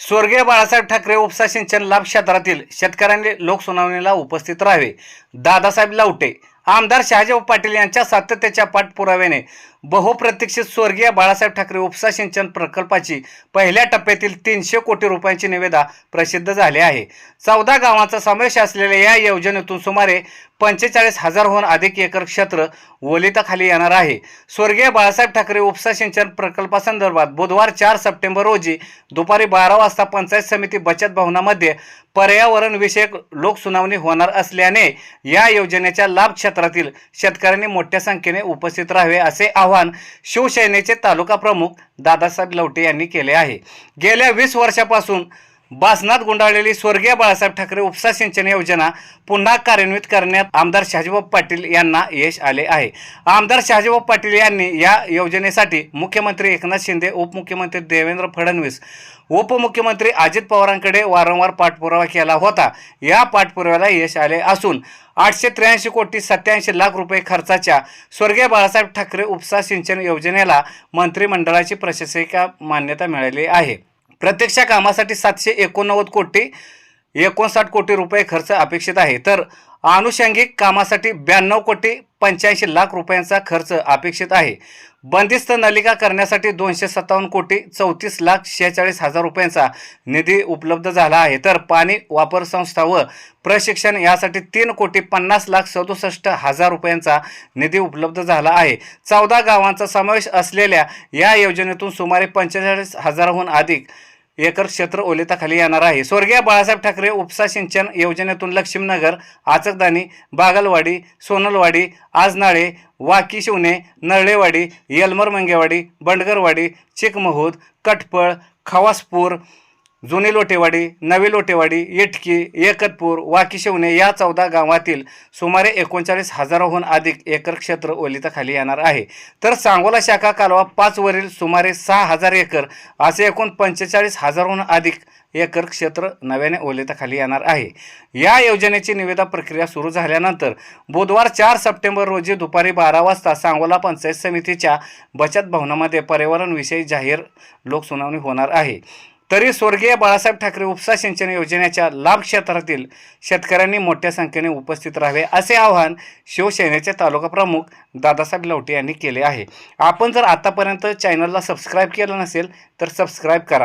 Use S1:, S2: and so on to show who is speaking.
S1: स्वर्गीय बाळासाहेब ठाकरे उपसा सिंचन लाभ क्षेत्रातील शेतकऱ्यांनी लोकसुनावणीला उपस्थित राहावे. दादासाहेब लावटे आमदार शहाजीभाऊ पाटील यांच्या सातत्याच्या पाठपुराव्याने बहुप्रतीक्षित स्वर्गीय बाळासाहेब ठाकरे उपसा सिंचन प्रकल्पाची पहिल्या टप्प्यातील तीनशे कोटी रुपयांची निवेदा प्रसिद्ध झाली आहे. चौदा गावांचा समावेश असलेल्या या योजनेतून सुमारे पंचेचाळीस हजारहून अधिक एकर क्षेत्र ओलिताखाली येणार आहे. स्वर्गीय बाळासाहेब ठाकरे उपसा सिंचन प्रकल्पासंदर्भात बुधवार चार सप्टेंबर रोजी दुपारी बारा वाजता पंचायत समिती बचत भवनामध्ये पर्यावरण विषयक लोकसुनावणी होणार असल्याने या योजनेच्या लाभ क्षेत्रातील शेतकऱ्यांनी मोठ्या संख्येने उपस्थित राहावे असे आवाहन शिवसेनेचे तालुका प्रमुख दादासाहेब लवटे यांनी केले आहे. गेल्या वीस वर्षापासून बासनात गुंडाळलेली स्वर्गीय बाळासाहेब ठाकरे उपसा सिंचन योजना पुन्हा कार्यान्वित करण्यात आमदार शहाजीबाब पाटील यांना यश आले आहे. आमदार शहाजीबाब पाटील यांनी या योजनेसाठी मुख्यमंत्री एकनाथ शिंदे उपमुख्यमंत्री देवेंद्र फडणवीस उपमुख्यमंत्री अजित पवारांकडे वारंवार पाठपुरावा केला होता. या पाठपुराव्याला यश आले असून आठशे त्र्याऐंशी कोटी सत्याऐंशी लाख रुपये खर्चाच्या स्वर्गीय बाळासाहेब ठाकरे उपसा सिंचन योजनेला मंत्रिमंडळाची प्रशासकीय मान्यता मिळाली आहे. प्रत्यक्ष कामासाठी सातशे एकोणनव्वद कोटी एकोणसाठ कोटी रुपये खर्च अपेक्षित आहे. तर आनुषंगिक कामासाठी ब्याण्णव कोटी पंच्याऐंशी लाख रुपयांचा खर्च अपेक्षित आहे. बंदिस्त नलिका करण्यासाठी दोनशे सत्तावन्न कोटी चौतीस लाख शेहेचाळीस हजार रुपयांचा निधी उपलब्ध झाला आहे. तर पाणी वापर संस्था व प्रशिक्षण यासाठी तीन कोटी पन्नास लाख सदुसष्ट हजार रुपयांचा निधी उपलब्ध झाला आहे. चौदा गावांचा समावेश असलेल्या या योजनेतून सुमारे पंचेचाळीस हजाराहून अधिक एकर क्षेत्र ओलिताखाली येणार आहे. स्वर्गीय बाळासाहेब ठाकरे उपसा सिंचन योजनेतून लक्ष्मीनगर आचकदानी बागलवाडी सोनलवाडी आजनाळे वाकी शिवणे नरळेवाडी येलमर मंगेवाडी बंडगरवाडी चिकमहूद कटपळ खवासपूर जुनी लोटेवाडी नवे लोटेवाडी येटकी एकतपूर वाकीशिवणे या चौदा गावातील सुमारे एकोणचाळीस हजाराहून अधिक एकर क्षेत्र ओलिताखाली येणार आहे. तर सांगोला शाखा कालवा पाचवरील सुमारे सहा हजार एकर असे एकूण पंचेचाळीस हजाराहून अधिक एकर क्षेत्र नव्याने ओलिताखाली येणार आहे. या योजनेची निविदा प्रक्रिया सुरू झाल्यानंतर बुधवार चार सप्टेंबर रोजी दुपारी बारा वाजता सांगोला पंचायत समितीच्या बचत भवनामध्ये पर्यावरणविषयी जाहीर लोकसुनावणी होणार आहे. तरी स्वर्गीय बाळासाहेब ठाकरे उपसा सिंचन योजनेच्या लाभ क्षेत्रातील शेतकऱ्यांनी मोठ्या संख्येने उपस्थित राहावे असे आवाहन शिवसेनेचे तालुका प्रमुख दादासाहेब लवटे यांनी केले आहे. आपण जर आतापर्यंत चॅनलला सबस्क्राईब केलं नसेल तर सबस्क्राईब करा.